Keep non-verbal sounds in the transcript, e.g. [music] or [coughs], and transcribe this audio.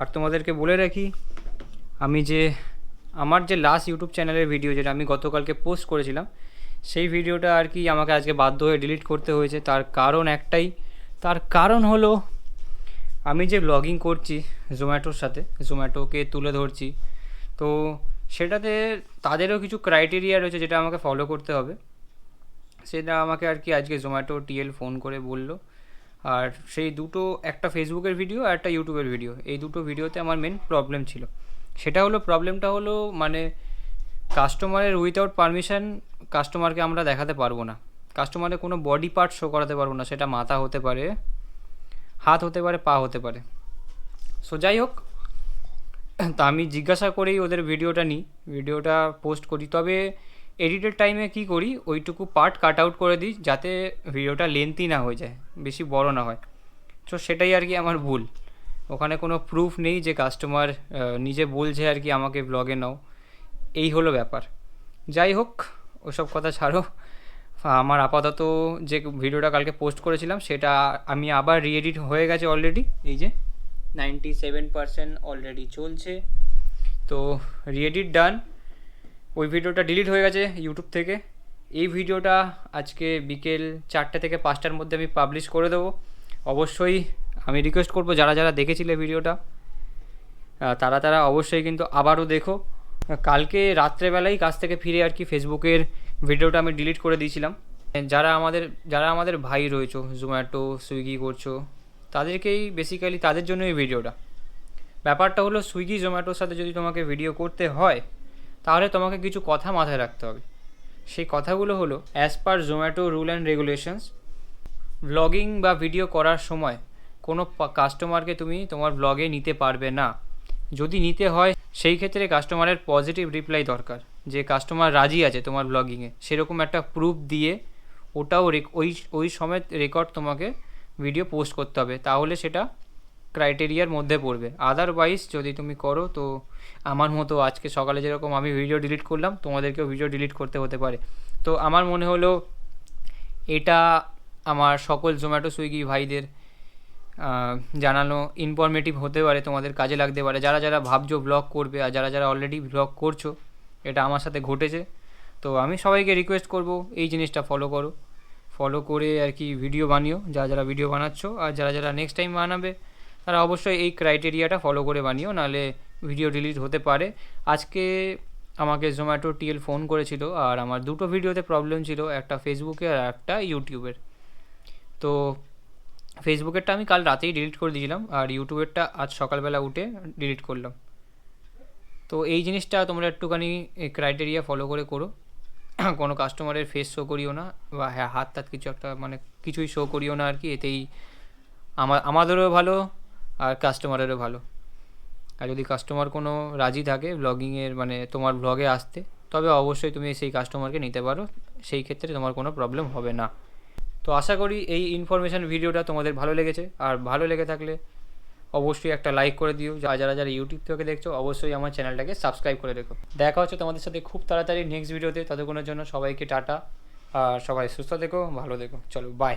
আর তোমাদেরকে বলে রাখি, আমি যে, আমার যে লাস্ট ইউটিউব চ্যানেলের ভিডিও যেটা আমি গতকালকে পোস্ট করেছিলাম, সেই ভিডিওটা আর কি আমাকে আজকে বাধ্য হয়ে ডিলিট করতে হয়েছে। তার কারণ একটাই, তার কারণ হলো, আমি যে ব্লগিং করছি জোম্যাটোর সাথে জোম্যাটোকে তুলে ধরছি, তো সেটাতে তাদেরও কিছু ক্রাইটেরিয়া রয়েছে যেটা আমাকে ফলো করতে হবে। সেটা আমাকে আর কি আজকে জোম্যাটো টিএল ফোন করে বলল আর সেই দুটো, একটা ফেসবুকের ভিডিও আর একটা ইউটিউবের ভিডিও এই দুটো ভিডিওতে আমার মেন প্রবলেম ছিল। সেটা হলো প্রবলেমটা হলো মানে কাস্টমারের উইথাউট পারমিশন কাস্টমারকে আমরা দেখাতে পারব না। কাস্টমারের কোনো বডি পার্ট শো করাতে পারব না। সেটা মাথা হতে পারে, হাত হতে পারে, পা হতে পারে। সো যাই হোক, তা আমি জিজ্ঞাসা করেই ওদের ভিডিওটা নিই। ভিডিওটা পোস্ট করি। তবে এডিটের টাইমে কি করি? ওইটুকু পার্ট কাট আউট করে দিই যাতে ভিডিওটা লেন্থি না হয়ে যায়, বেশি বড় না হয়। তো সেটাই আর কি আমার ভুল। ওখানে কোনো প্রুফ নেই যে কাস্টমার নিজে বলছে আর কি আমাকে ব্লগে নাও। এই হলো ব্যাপার। যাই হোক, ওসব কথা ছাড়ো। আমার আপাতত যে ভিডিওটা কালকে পোস্ট করেছিলাম, সেটা আমি আবার রিএডিট হয়ে গেছে অলরেডি এই যে নাইনটি সেভেন পারসেন্ট অলরেডি চলছে। তো রিএডিট ডান ওই ভিডিওটা ডিলিট হয়ে গেছে ইউটিউব থেকে। এই ভিডিওটা আজকে বিকেল চারটে থেকে পাঁচটার মধ্যে আমি পাবলিশ করে দেবো। অবশ্যই আমি রিকোয়েস্ট করব যারা যারা দেখেছিলে ভিডিওটা তারা তারা অবশ্যই কিন্তু আবারও দেখো। কালকে রাত্রেবেলাই কাজ থেকে ফিরে আর কি ফেসবুকের ভিডিওটা আমি ডিলিট করে দিয়েছিলাম। যারা আমাদের যারা আমাদের ভাই রয়েছো জোম্যাটো সুইগি করছ, তাদেরকেই বেসিক্যালি তাদের জন্য এই ভিডিওটা। ব্যাপারটা হলো সুইগি জোম্যাটোর সাথে যদি তোমাকে ভিডিও করতে হয় তাহলে তোমাকে কিছু কথা মাথায় রাখতে হবে। সেই কথাগুলো হলো as per Zomato rule and regulations blogging বা ভিডিও করার সময় কোনো কাস্টমারকে তুমি তোমার ব্লগে নিতে পারবে না। যদি নিতে হয়, সেই ক্ষেত্রে কাস্টমারের পজিটিভ রিপ্লাই দরকার, যে কাস্টমার রাজি আছে তোমার ব্লগিংয়ে সেরকম একটা প্রুফ দিয়ে ওটাও ওই ওই সমেত রেকর্ড তোমাকে ভিডিও পোস্ট করতে হবে। তাহলে সেটা ক্রাইটেরিয়ার মধ্যে পড়বে। আদারওয়াইজ যদি তুমি করো, তো আমার মতো আজকে সকালে যেরকম আমি ভিডিও ডিলিট করলাম, তোমাদেরকেও ভিডিও ডিলিট করতে হতে পারে। তো আমার মনে হলো, এটা আমার সকল জোম্যাটো সুইগি ভাইদের জানানো ইনফরমেটিভ হতে পারে, তোমাদের কাজে লাগতে পারে। যারা যারা ভাবছ ব্লগ করবে আর যারা যারা অলরেডি ব্লগ করছ, এটা আমার সাথে ঘটেছে। তো আমি সবাইকে রিকোয়েস্ট করব, এই জিনিসটা ফলো করো। ফলো করে আর কি ভিডিও বানিও, যারা যারা ভিডিও বানাচ্ছো, আর যারা যারা নেক্সট টাইম বানাবে তারা অবশ্যই এই ক্রাইটেরিয়াটা ফলো করে বানিও, নাহলে ভিডিও ডিলিট হতে পারে। আজকে আমাকে জোম্যাটো টিএল ফোন করেছিল, আর আমার দুটো ভিডিওতে প্রবলেম ছিল, একটা ফেসবুকে আর একটা ইউটিউবের তো ফেসবুকেরটা আমি কাল রাতেই ডিলিট করে দিয়েছিলাম, আর ইউটিউবেরটা আজ সকালবেলা উঠে ডিলিট করলাম। তো এই জিনিসটা তোমরা একটুখানি ক্রাইটেরিয়া ফলো করে করো। [coughs] কোনো কাস্টমারের ফেস শো করিও না, বা হ্যাঁ হাত তাত কিছু একটা মানে কিছুই শো করিও না আর কি, এতেই আমার আমাদেরও ভালো আর কাস্টমারেরও ভালো। আর যদি কাস্টমার কোনো রাজি থাকে ব্লগিংয়ের মানে তোমার ব্লগে আসতে, তবে অবশ্যই তুমি সেই কাস্টমারকে নিতে পারো। সেই ক্ষেত্রে তোমার কোনো প্রবলেম হবে না। তো আশা করি এই ইনফরমেশান ভিডিওটা তোমাদের ভালো লেগেছে। আর ভালো লেগে থাকলে অবশ্যই একটা লাইক করে দিও। যারা যারা যারা ইউটিউব থেকে দেখছ, অবশ্যই আমার চ্যানেলটাকে সাবস্ক্রাইব করে রেখো। দেখা হচ্ছে তোমাদের সাথে খুব তাড়াতাড়ি নেক্সট ভিডিওতে ততক্ষণের জন্য সবাইকে টাটা। আর সবাই সুস্থ দেখো ভালো দেখো চলো বাই